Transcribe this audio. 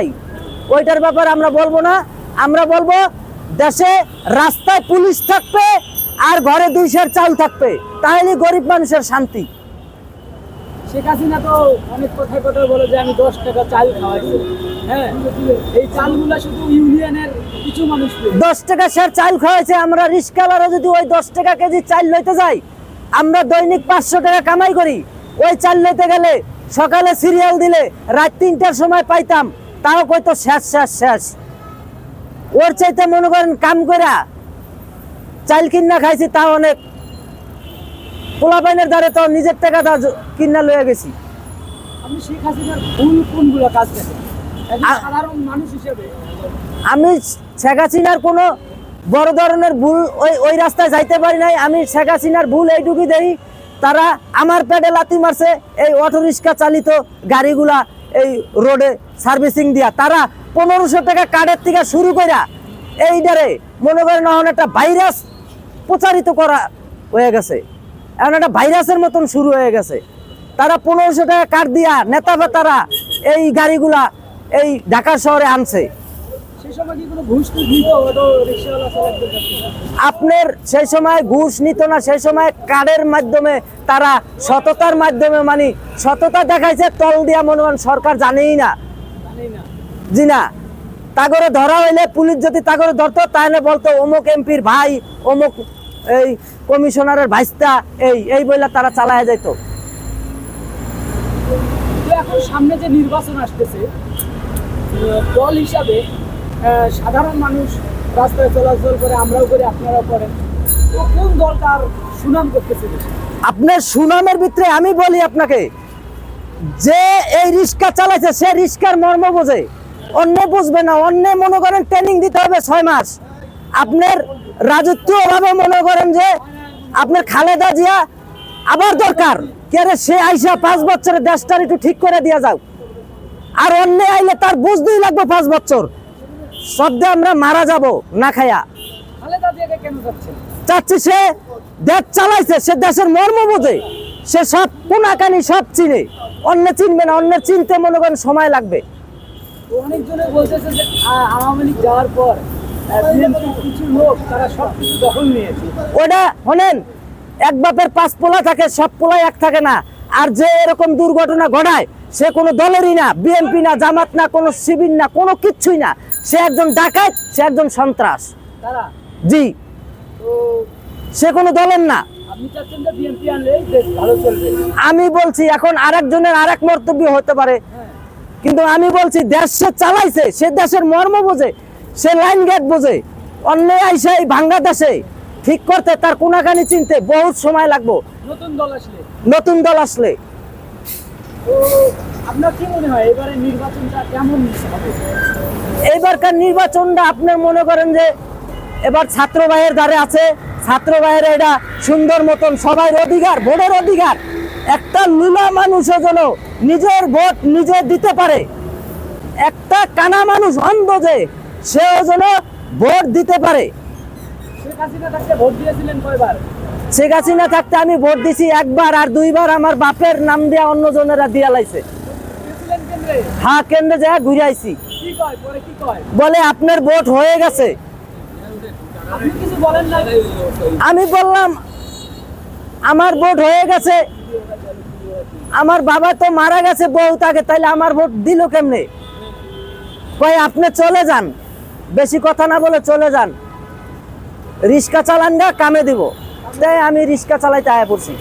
নাই। ওইটার ব্যাপারে আমরা বলব না। আমরা বলব দেশে রাস্তায় পুলিশ থাকবে আর ঘরে দুই সের চাল থাকবে। তাহলে গরিব মানুষের শান্তি। শেখ হাসিনা তো অনেক কথায় কথায় বলে যে আমি দশ টাকা চাল খাওয়াইছি। হ্যাঁ এই চালগুলা শুধু ইউনিয়নের কিছু মানুষ দশ টাকা সের চাল খাওয়াইছে আমরা যদি ওই দশ টাকা কেজি চাল লইতে যাই আমরা দৈনিক পাঁচশো টাকা কামাই করি। ওই চাল লইতে গেলে সকালে সিরিয়াল দিলে রাত তিনটার সময় পাইতাম। তাও কইতো শেষ শেষ শেষ। ওর চাইতে মনে করেন কাম করা চাল কিনা খাইছি তা অনেক। পোলাপাইনের দ্বারে তো নিজের টাকা দা কিনা লইয়া গেছি। আপনি শেখ হাসিনার ভুল কোনগুলো কাজ করেন একজন আ- সাধারণ মানুষ হিসেবে। আমি শেখ হাসিনার কোনো বড় ধরনের ভুল ওই ওই রাস্তায় যাইতে পারি নাই। আমি শেখ হাসিনার ভুল এইটুকু দেই। তারা আমার পেটে লাথি মারছে এই অটো রিক্সা চালিত গাড়িগুলা এই রোডে সার্ভিসিং দিয়া, তারা পনেরোশো টাকা কার্ডের থেকে শুরু কইরা এইটারে মনে করেন এখন একটা ভাইরাস প্রচারিত করা হয়ে গেছে। এখন একটা ভাইরাসের মতন শুরু হয়ে গেছে। তারা পনেরোশো টাকা কার্ড দিয়া নেতা বা তারা এই গাড়িগুলা এই ঢাকা শহরে আনছে। আপনার সেই সময় ঘুষ নিত না, সেই সময় কার্ডের মাধ্যমে তারা সততার মাধ্যমে মানে সততা দেখাইছে, তল দিয়া মনে সরকার জানেই না। জি না। তাগরে ধরা হইলে পুলিশ যদি তাগরে ধরতো, তাহলে বলতো, অমুক এমপির ভাই, অমুক এই কমিশনারের ভাইস্তা, এই এই বইলা তারা চালায় যেত তো এখন সামনে যে নির্বাচন আসতেছে দল হিসাবে সাধারণ মানুষ রাস্তায় চলাচল করে, আমরাও করি, আপনারাও করেন। কোন দলটার সুনাম করতেছে? আপনার সুনামের ভিতরে আমি বলি আপনাকে, যে এই রিক্সা চালাইছে, সে রিক্সার মর্ম বোঝে। অন্য বুঝবে না, অন্য মনে করেন ট্রেনিং দিতে হবে ছয় মাস। আপনার রাজত্ব ভাবে মনে করেন যে আপনার খালেদা জিয়া আবার দরকার। কে রে, সে আইসা পাঁচ বছরের দেশটার একটু ঠিক করে দিয়া যাও। আর অন্য আইলে তার বুঝতেই লাগবে পাঁচ বছর। সদ্যে আমরা মারা যাব না খায়া। চাচ্ছি সে দেশ চালাইছে সে দেশের মর্ম বোঝে। সে সব কোনাকানি সব চিনে। অন্য চিনবে না অন্যের চিনতে মনে করেন সময় লাগবে। অনেকজনে বলতেছে যে আওয়ামী লীগ যাওয়ার পর কিছু লোক তারা সব কিছু দখল নিয়েছে। ওটা শোনেন এক বাপের পাঁচ পোলা থাকে সব পোলাই এক থাকে না। আর যে এরকম দুর্ঘটনা ঘটায় সে কোনো দলেরই না বিএনপি না জামাত না কোনো শিবির না কোনো কিচ্ছুই না। সে একজন ডাকাত সে একজন সন্ত্রাস। তারা? জি। সে কোনো দলের না। দেশ আমি বলছি এখন আরেকজনের আরেক মন্তব্য হতে পারে। হ্যাঁ। কিন্তু আমি বলছি দেশ সে চালাইছে সে দেশের মর্ম বোঝে সে লাইন গেট বোঝে। অন্য আইসে এই বাংলাদেশে ঠিক করতে তার কোনাকানি চিনতে বহুত সময় লাগবো। নতুন দল আসলে? নতুন দল আসলে। আপনার কি মনে হয় এবারে নির্বাচনটা কেমন হবে? এইবারকার নির্বাচনটা আপনার মনে করেন যে এবার ছাত্র ভাইয়ের দ্বারে আছে। ছাত্র ভাইয়ের এটা সুন্দর মতন সবাই অধিকার ভোটের অধিকার। একটা লুলা মানুষও যেন নিজের ভোট নিজে দিতে পারে। একটা কানা মানুষ অন্ধ যে সেও যেন ভোট দিতে পারে। শেখ হাসিনা থাকতে আমি ভোট দিছি একবার আর দুইবার আমার বাপের নাম দিয়া অন্য জনেরা দিয়া লাইছে। দিয়েছিলেন কেন্দ্রে? যা ঘুরে আইছি। বলে আপনার ভোট হয়ে গেছে। না আমি বললাম আমার ভোট হয়ে গেছে। আমার বাবা তো মারা গেছে বহুত আগে তাইলে আমার ভোট দিল কেমনে? কয় আপনি চলে যান। বেশি কথা না বলে চলে যান। রিক্সা চালান গা কামে দিব। তাই আমি রিক্সা চালাইতে আয়া পড়ছি।